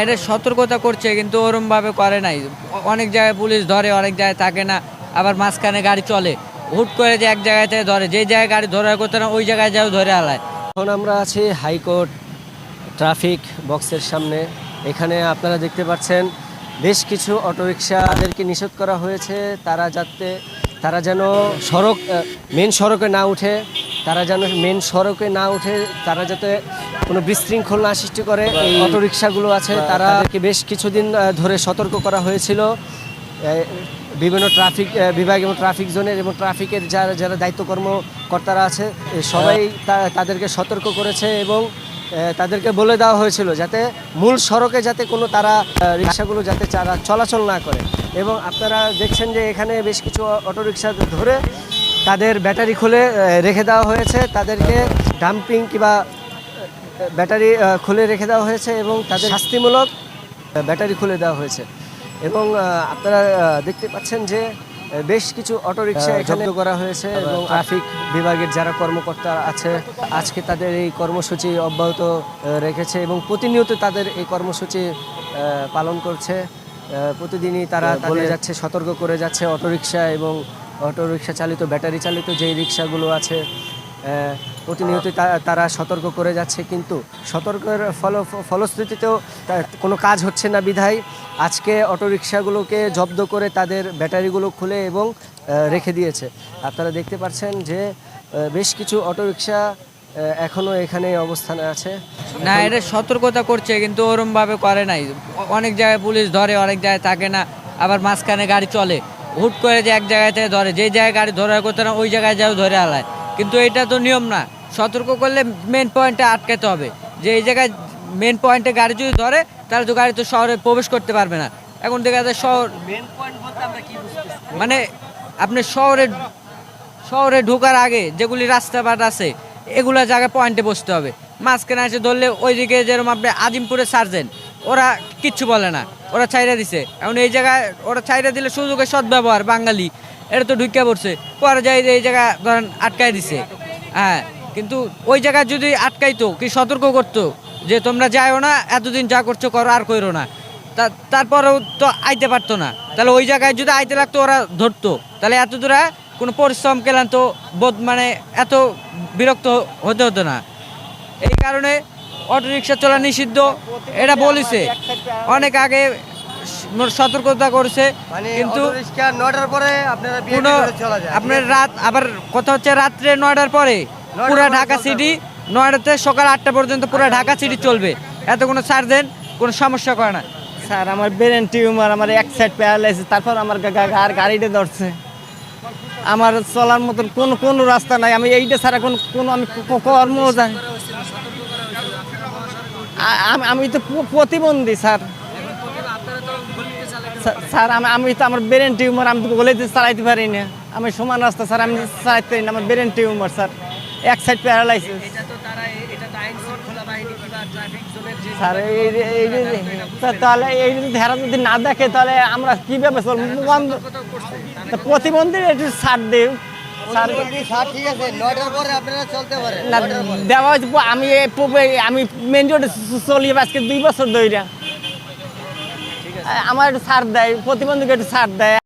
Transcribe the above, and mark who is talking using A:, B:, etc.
A: এটা সতর্কতা করছে, কিন্তু ওরম ভাবে করে নাই। অনেক জায়গায় পুলিশ ধরে, অনেক জায়গায় থাকে না। আবার মাঝখানে গাড়ি চলে। হুট করে যে এক জায়গায় থেকে ধরে। যে জায়গায় গাড়ি ধরার কথা না, ওই জায়গায় যাও ধরে আলায়।
B: এখন আমরা আছি হাইকোর্ট ট্রাফিক বক্সের সামনে। এখানে আপনারা দেখতে পাচ্ছেন, বেশ কিছু অটোরিকশা তাদেরকে নিষেধ করা হয়েছে। তারা যাতে, তারা যেন সড়ক মেন সড়কে না উঠে, তারা যেন মেন সড়কে না উঠে, তারা যাতে কোনো বিশৃঙ্খল না সৃষ্টি করে এই অটোরিকশাগুলো আছে তারা বেশ কিছুদিন ধরে সতর্ক করা হয়েছিল। বিভিন্ন ট্রাফিক বিভাগ এবং ট্রাফিক জোনের এবং ট্রাফিকের যারা যারা দায়িত্ব কর্মকর্তারা আছে সবাই তা- তাদেরকে সতর্ক করেছে এবং তাদেরকে বলে দেওয়া হয়েছিল যাতে মূল সড়কে যাতে কোনো তারা রিক্সাগুলো যাতে চারা চলাচল না করে। এবং আপনারা দেখছেন যে এখানে বেশ কিছু অটোরিকশা ধরে তাদের ব্যাটারি খুলে রেখে দেওয়া হয়েছে। তাদেরকে ডাম্পিং কিংবা ব্যাটারি খুলে রেখে দেওয়া হয়েছে এবং তাদের শাস্তিমূলক ব্যাটারি খুলে দেওয়া হয়েছে। এবং আপনারা দেখতে পাচ্ছেন যে বেশ কিছু অটোরিকশা এখানে করা হয়েছে এবং ট্রাফিক বিভাগের যারা কর্মকর্তা আছে আজকে তাদের এই কর্মসূচি অব্যাহত রেখেছে এবং প্রতিনিয়ত তাদের এই কর্মসূচি পালন করছে। প্রতিদিনই তারা বলে যাচ্ছে সতর্ক করে যাচ্ছে অটোরিকশা এবং অটোরিকশা চালিত ব্যাটারি চালিত যেই রিক্সাগুলো আছে আহ, প্রতিনিয়ত তারা সতর্ক করে যাচ্ছে কিন্তু সতর্কের ফল ফলশ্রুতিতেও কোনো কাজ হচ্ছে না বিধায়। আজকে অটোরিকশাগুলোকে জব্দ করে তাদের ব্যাটারিগুলো খুলে এবং রেখে দিয়েছে। আপনারা দেখতে পাচ্ছেন যে বেশ কিছু অটোরিকশা এখনও এখানে অবস্থানে আছে।
A: না এটা সতর্কতা করছে কিন্তু ওরমভাবে করে নাই। অনেক জায়গায় পুলিশ ধরে অনেক জায়গায় থাকে না আবার মাঝখানে গাড়ি চলে। হুট করে যে এক জায়গায় থেকে ধরে যে জায়গায় গাড়ি ধরার কথা না ওই জায়গায় যাও ধরে আলায়। কিন্তু এটা তো নিয়ম না। সতর্ক করলে মেন পয়েন্টে আটকাতে হবে। যে এই জায়গায় মেন পয়েন্টে গাড়ি যদি ধরে তাহলে তো গাড়ি তো শহরে প্রবেশ করতে পারবে না। এখন দেখা যায় শহর মানে আপনি শহরে শহরে ঢোকার আগে যেগুলি রাস্তাঘাট আছে এগুলা জায়গায় পয়েন্টে বসতে হবে। মাঝখানে এসে ধরলে ওইদিকে যেরকম আপনি আজিমপুরে সার্জেন ওরা কিচ্ছু বলে না। ওরা ছাইরা দিছে। এখন এই জায়গায় ওরা ছাইরা দিলে সুযোগের সদ্ব্যবহার বাঙালি। এটা তো ঢুকে পড়ছে। পরে যাই এই জায়গা ধরেন আটকায় দিছে। হ্যাঁ কিন্তু ওই জায়গায় যদি আটকাইতো, কি সতর্ক করতো? যে তোমরা যাইও না, এতদিন যা করছ করো, আর করো না। তারপরেও তো আইতে পারতো না। তাহলে ওই জায়গায় যদি আইতে লাগতো, ওরা ধরতো। তাহলে এত দূরে কোনো পরিশ্রম ক্লান্ত বোধ মানে এত বিরক্ত হতে হতো না। এই কারণে অটোরিকশা চলা নিষিদ্ধ, এটা বলেছে। অনেক আগে সতর্কতা করছে কিন্তু
B: নটার পরে আপনার
A: রাত আবার কথা হচ্ছে রাত্রে নয়টার পরে পুরা ঢাকা সিটি নয়টাতে সকাল আটটা পর্যন্ত পুরা ঢাকা সিটি চলবে। এত কোনো দেন কোনো সমস্যা করে না।
C: স্যার আমার ব্রেন টিউমার আমার এক সাইড প্যারালাইসিস তারপর আমার গা- গা- আর গাড়িটা ধরছে। আমার চলার মতন কোন কোন রাস্তা নাই আমি এইটা ছাড়া কোন কোন আমি ক- ক- কর্ম জানি আমি- আমি তো প্রতিবন্ধী স্যার। স্যার- আমি আমি তো আমার ব্রেন টিউমার আমি তো বলে চালাইতে পারি না। আমি সমান রাস্তা স্যার আমি চালাইতে পারি না আমার ব্রেন টিউমার স্যার। এক সাইড প্যারালাইসিস স্যার তাহলে এই যদি ধারা যদি না দেখে তাহলে আমরা কীভাবে চলবো বন্ধ তা প্রতিবন্ধী একটু ছাড় দেব স্যার
D: ঠিক আছে নয়টার পরে আপনারা চলতে পারেন
C: না দেওয়া আমি আমি মেন রোডে চলি আজকে দুই বছর ধরে আমার সার দেয় প্রতিবন্ধীকে একটু ছাড় দেয়।